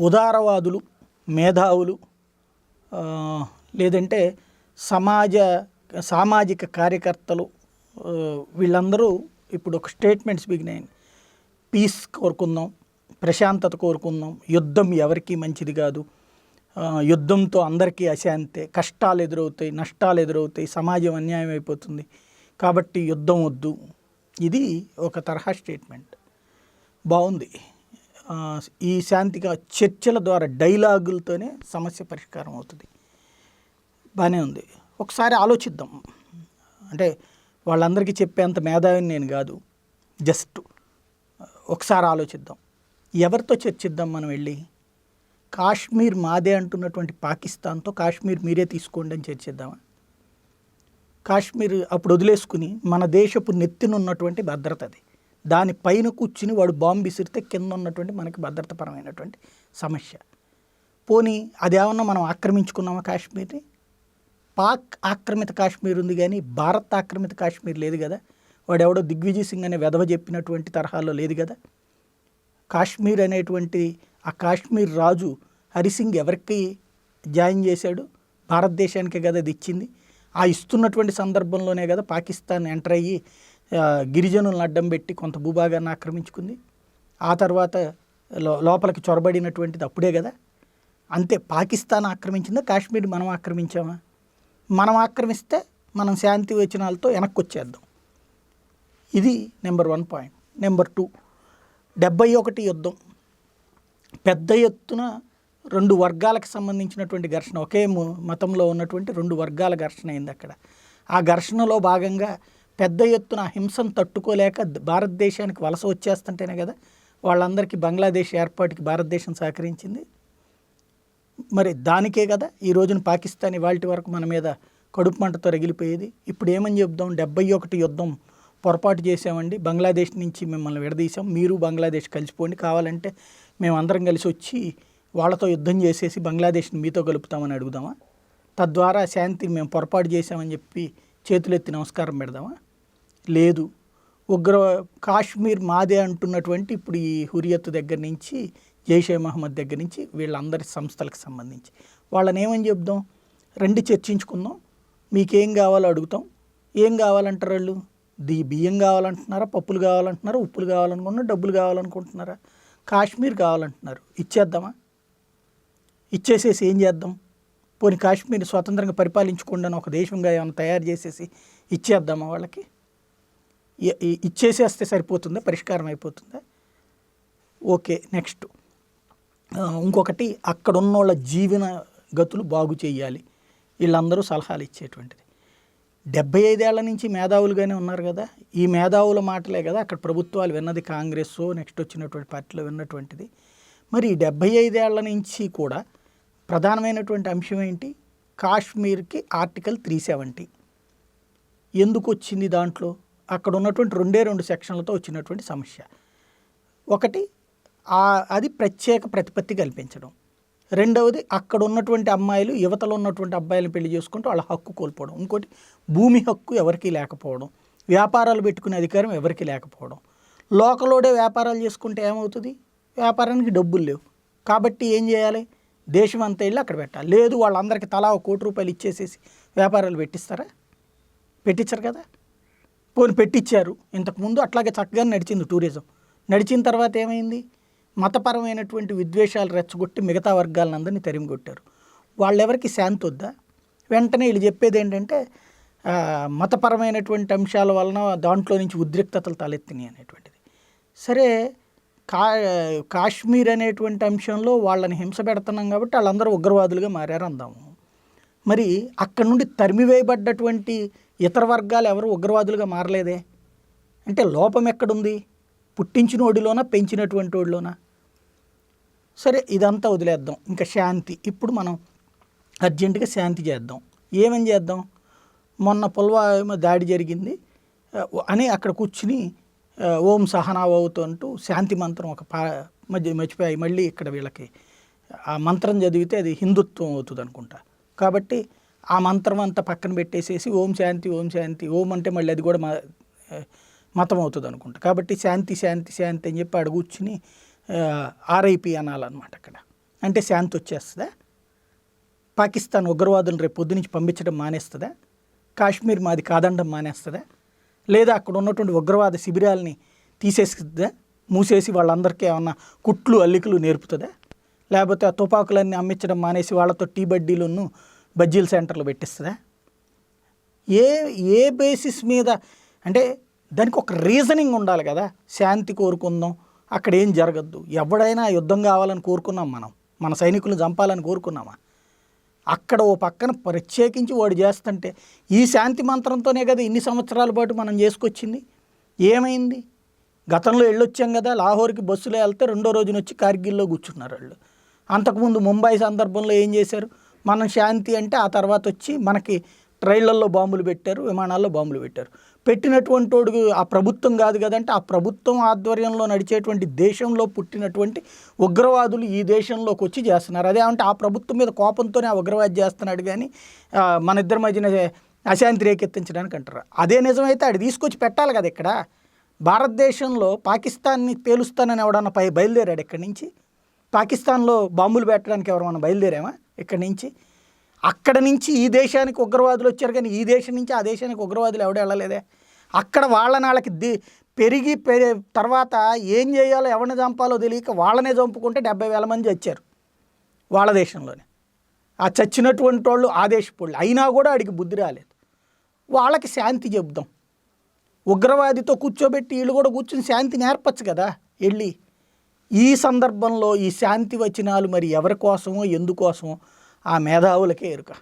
ఉదారవాదులు మేధావులు లేదంటే సమాజ సామాజిక కార్యకర్తలు వీళ్ళందరూ ఇప్పుడు ఒక స్టేట్మెంట్స్ బిగినాయి. పీస్ కోరుకుందాం ప్రశాంతత కోరుకుందాం యుద్ధం ఎవరికీ మంచిది కాదు. యుద్ధంతో అందరికీ అశాంతే కష్టాలు ఎదురవుతాయి నష్టాలు ఎదురవుతాయి సమాజం అన్యాయం అయిపోతుంది. కాబట్టి యుద్ధం వద్దు. ఇది ఒక తరహా స్టేట్మెంట్. బాగుంది. ఈ శాంతిగా చర్చల ద్వారా డైలాగులతోనే సమస్య పరిష్కారం అవుతుంది. బాగానే ఉంది. ఒకసారి ఆలోచిద్దాం. అంటే వాళ్ళందరికీ చెప్పేంత మేధావిని నేను కాదు. జస్ట్ ఒకసారి ఆలోచిద్దాం. ఎవరితో చర్చిద్దాం మనం వెళ్ళి? కాశ్మీర్ మాదే అంటున్నటువంటి పాకిస్తాన్తో కాశ్మీర్ మీరే తీసుకోండి అని చర్చిద్దామని కాశ్మీర్ అప్పుడు వదిలేసుకుని మన దేశపు నెత్తిన ఉన్నటువంటి భద్రత అది. దాని పైన కూర్చుని వాడు బాంబు విసిరితే కింద ఉన్నటువంటి మనకి భద్రతపరమైనటువంటి సమస్య. పోనీ అదేమన్నా మనం ఆక్రమించుకున్నామా కాశ్మీర్ని? పాక్ ఆక్రమిత కాశ్మీర్ ఉంది కానీ భారత్ ఆక్రమిత కాశ్మీర్ లేదు కదా. వాడు ఎవడో దిగ్విజయ్ సింగ్ అనే వెధవ చెప్పినటువంటి తరహాలో లేదు కదా. కాశ్మీర్ అనేటువంటి ఆ కాశ్మీర్ రాజు హరిసింగ్ ఎవరికి జాయిన్ చేశాడు? భారతదేశానికే కదా అది ఇచ్చింది ఆ ఇస్తున్నటువంటి సందర్భంలోనే కదా పాకిస్తాన్ ఎంటర్ అయ్యి గిరిజనులను అడ్డం పెట్టి కొంత భూభాగాన్ని ఆక్రమించుకుంది. ఆ తర్వాత లో- లోపలికి చొరబడినటువంటిది అప్పుడే కదా. అంతే పాకిస్తాన్ ఆక్రమించిందా కాశ్మీర్ మనం ఆక్రమించామా? మనం ఆక్రమిస్తే మనం శాంతి వచనాలతో వెనక్కి వచ్చేద్దాం ఇది number one point. Number two డెబ్బై ఒకటి యుద్ధం. పెద్ద ఎత్తున రెండు వర్గాలకు సంబంధించినటువంటి ఘర్షణ. ఒకే మతంలో ఉన్నటువంటి రెండు వర్గాల ఘర్షణ అయింది అక్కడ. ఆ ఘర్షణలో భాగంగా పెద్ద ఎత్తున హింసను తట్టుకోలేక భారతదేశానికి వలస వచ్చేస్తుంటేనే కదా వాళ్ళందరికీ బంగ్లాదేశ్ ఏర్పాటుకి భారతదేశం సహకరించింది. మరి దానికే కదా ఈ రోజున పాకిస్తాన్ ఇవాళ వరకు మన మీద కడుపు మంటతో రగిలిపోయేది. ఇప్పుడు ఏమని చెప్దాం? డెబ్బై ఒకటి యుద్ధం పొరపాటు చేసామండి బంగ్లాదేశ్ నుంచి మిమ్మల్ని విడదీసాం మీరు బంగ్లాదేశ్ కలిసిపోండి. కావాలంటే మేము అందరం కలిసి వచ్చి వాళ్ళతో యుద్ధం చేసేసి బంగ్లాదేశ్ని మీతో కలుపుతామని అడుగుదామా? తద్వారా శాంతిని మేము పొరపాటు చేశామని చెప్పి చేతులెత్తి నమస్కారం పెడదామా? లేదు. ఉగ్ర కాశ్మీర్ మాదే అంటున్నటువంటి ఇప్పుడు ఈ హురియత్ దగ్గర నుంచి జైషే మహమ్మద్ దగ్గర నుంచి వీళ్ళందరి సంస్థలకు సంబంధించి. వాళ్ళని ఏమని చెప్దాం? రండి చర్చించుకుందాం. మీకేం కావాలో అడుగుతాం. ఏం కావాలంటారు వాళ్ళు? దీ బియ్యం కావాలంటున్నారా? పప్పులు కావాలంటున్నారా? ఉప్పులు కావాలనుకుంటున్నారా డబ్బులు కావాలనుకుంటున్నారా? కాశ్మీర్ కావాలంటున్నారు. ఇచ్చేద్దామా? ఇచ్చేసేసి ఏం చేద్దాం? పోనీ కాశ్మీర్ స్వతంత్రంగా పరిపాలించకుండా ఒక దేశంగా ఏమైనా తయారు చేసేసి ఇచ్చేద్దామా వాళ్ళకి? ఇచ్చేసేస్తే సరిపోతుందా? పరిష్కారం అయిపోతుందా? Okay next. ఇంకొకటి అక్కడున్న వాళ్ళ జీవన గతులు బాగు చేయాలి. వీళ్ళందరూ సలహాలు ఇచ్చేటువంటిది. డెబ్బై ఐదేళ్ళ నుంచి మేధావులుగానే ఉన్నారు కదా? ఈ మేధావుల మాటలే కదా అక్కడ ప్రభుత్వాలు విన్నది కాంగ్రెస్ నెక్స్ట్ వచ్చినటువంటి పార్టీలో విన్నటువంటిది. మరి ఈ డెబ్బై ఐదేళ్ళ నుంచి కూడా ప్రధానమైనటువంటి అంశం ఏంటి? కాశ్మీర్కి ఆర్టికల్ త్రీ సెవెంటీ. ఎందుకు వచ్చింది దాంట్లో? అక్కడ ఉన్నటువంటి రెండే రెండు సెక్షన్లతో వచ్చినటువంటి సమస్య. ఒకటి అది ప్రత్యేక ప్రతిపత్తి కల్పించడం. రెండవది అక్కడ ఉన్నటువంటి అమ్మాయిలు యువతలో ఉన్నటువంటి అబ్బాయిలను పెళ్ళి చేసుకుంటూ వాళ్ళ హక్కు కోల్పోవడం. ఇంకోటి భూమి హక్కు ఎవరికీ లేకపోవడం. వ్యాపారాలు పెట్టుకునే అధికారం ఎవరికీ లేకపోవడం. లోకలోడే వ్యాపారాలు చేసుకుంటే ఏమవుతుంది? వ్యాపారానికి డబ్బులు లేవు. కాబట్టి ఏం చేయాలి? దేశం అంతా వెళ్ళి అక్కడ పెట్టాలి. లేదు వాళ్ళందరికీ తలా ఒక కోటి రూపాయలు ఇచ్చేసేసి వ్యాపారాలు పెట్టిస్తారా? పెట్టించరు కదా? పోని పెట్టించారు ఇంతకుముందు అట్లాగే చక్కగా నడిచింది టూరిజం. నడిచిన తర్వాత ఏమైంది? మతపరమైనటువంటి విద్వేషాలు రెచ్చగొట్టి మిగతా వర్గాలందరినీ తరిమి కొట్టారు వాళ్ళెవరికి శాంతి వద్దా? వెంటనే వీళ్ళు చెప్పేది ఏంటంటే మతపరమైనటువంటి అంశాల వలన దాంట్లో నుంచి ఉద్రిక్తతలు తలెత్తినాయి అనేటువంటిది. సరే కా కాశ్మీర్ అనేటువంటి అంశంలో వాళ్ళని హింస పెడుతున్నాం కాబట్టి వాళ్ళందరూ ఉగ్రవాదులుగా మారారు అందాము. మరి అక్కడ నుండి తరిమివేయబడ్డటువంటి ఇతర వర్గాలు ఎవరు? ఉగ్రవాదులుగా మారలేదే. అంటే లోపం ఎక్కడుంది? పుట్టించిన వాడిలోనా? పెంచినటువంటి వాడిలోనా? సరే ఇదంతా వదిలేద్దాం. ఇంకా శాంతి. ఇప్పుడు మనం అర్జెంటుగా శాంతి చేద్దాం. ఏమని చేద్దాం? మొన్న పుల్వామా దాడి జరిగింది. అని అక్కడ కూర్చుని ఓం సహనావవుతూ అంటూ శాంతి మంత్రం ఒక పా మధ్య మర్చిపోయి మళ్ళీ ఇక్కడ వీళ్ళకి ఆ మంత్రం చదివితే అది హిందుత్వం అవుతుంది అనుకుంటా కాబట్టి ఆ మంత్రం అంతా పక్కన పెట్టేసేసి ఓం శాంతి ఓం శాంతి ఓం అంటే మళ్ళీ అది కూడా మా మతం అవుతుంది అనుకుంటా కాబట్టి శాంతి శాంతి శాంతి అని చెప్పి అక్కడ కూర్చుని ఆర్ఐపి అనాలన్నమాట అక్కడ. అంటే శాంతి వచ్చేస్తుందా? పాకిస్తాన్ ఉగ్రవాదులను రేపు పొద్దు నుంచి పంపించడం మానేస్తుందా? కాశ్మీర్ మాది కాదండం మానేస్తుందా? లేదా అక్కడ ఉన్నటువంటి ఉగ్రవాద శిబిరాలని తీసేస్తుందా? మూసేసి వాళ్ళందరికీ ఏమన్నా కుట్లు అల్లికలు నేర్పుతుందా? లేకపోతే ఆ తుపాకులన్నీ అమ్మించడం మానేసి వాళ్ళతో టీ బడ్డీలను బజ్జీల సెంటర్లు పెట్టిస్తుందా? ఏ ఏ బేసిస్ మీద? అంటే దానికి ఒక రీజనింగ్ ఉండాలి కదా. శాంతి కోరుకుందాం అక్కడ ఏం జరగద్దు. ఎవడైనా యుద్ధం కావాలని కోరుకున్నాం మనం. మన సైనికులు చంపాలని కోరుకున్నామా? అక్కడ ఓ పక్కన ప్రత్యేకించి వాడు చేస్తుంటే ఈ శాంతి మంత్రంతోనే కదా ఇన్ని సంవత్సరాల పాటు మనం చేసుకొచ్చింది? ఏమైంది? గతంలో వెళ్ళొచ్చాం కదా లాహోర్కి బస్సులో వెళ్తే రెండో రోజున వచ్చి కార్గిల్లో కూర్చున్నారు వాళ్ళు. అంతకుముందు ముంబై సందర్భంలో ఏం చేశారు? మనం శాంతి అంటే ఆ తర్వాత వచ్చి మనకి ట్రైన్లలో బాంబులు పెట్టారు విమానాల్లో బాంబులు పెట్టారు. పెట్టినటువంటి వాడు ఆ ప్రభుత్వం కాదు కదంటే ఆ ప్రభుత్వం ఆధ్వర్యంలో నడిచేటువంటి దేశంలో పుట్టినటువంటి ఉగ్రవాదులు ఈ దేశంలోకి వచ్చి చేస్తున్నారు. అదే అంటే ఆ ప్రభుత్వం మీద కోపంతోనే ఆ ఉగ్రవాది చేస్తున్నాడు కానీ మన ఇద్దరి మధ్యన అశాంతి రేకెత్తించడానికి అంటారు. అదే నిజమైతే అది తీసుకొచ్చి పెట్టాలి కదా ఇక్కడ. భారతదేశంలో పాకిస్తాన్ని తేలుస్తానని ఎవడన్నా పై బయలుదేరాడు ఇక్కడి నుంచి? పాకిస్తాన్లో బాంబులు పెట్టడానికి ఎవరైనా బయలుదేరామా? ఇక్కడి నుంచి. అక్కడ నుంచి ఈ దేశానికి ఉగ్రవాదులు వచ్చారు కానీ ఈ దేశం నుంచి ఆ దేశానికి ఉగ్రవాదులు ఎవడు వెళ్ళలేదే. అక్కడ వాళ్ళ నాళ్ళకి ది పెరిగి పెరి తర్వాత ఏం చేయాలో ఎవరిని చంపాలో తెలియక వాళ్ళనే చంపుకుంటే డెబ్బై వేల మంది వచ్చారు వాళ్ళ దేశంలోనే. ఆ చచ్చినటువంటి వాళ్ళు ఆ అయినా కూడా ఆడికి బుద్ధి రాలేదు. వాళ్ళకి శాంతి చెబుదాం. ఉగ్రవాదితో కూర్చోబెట్టి వీళ్ళు కూడా కూర్చుని శాంతి నేర్పచ్చు కదా వెళ్ళి ఈ సందర్భంలో ఈ శాంతి వచనాలు మరి ఎవరి కోసమో ఎందుకోసమో ఆ మేధావులకే ఎరుక.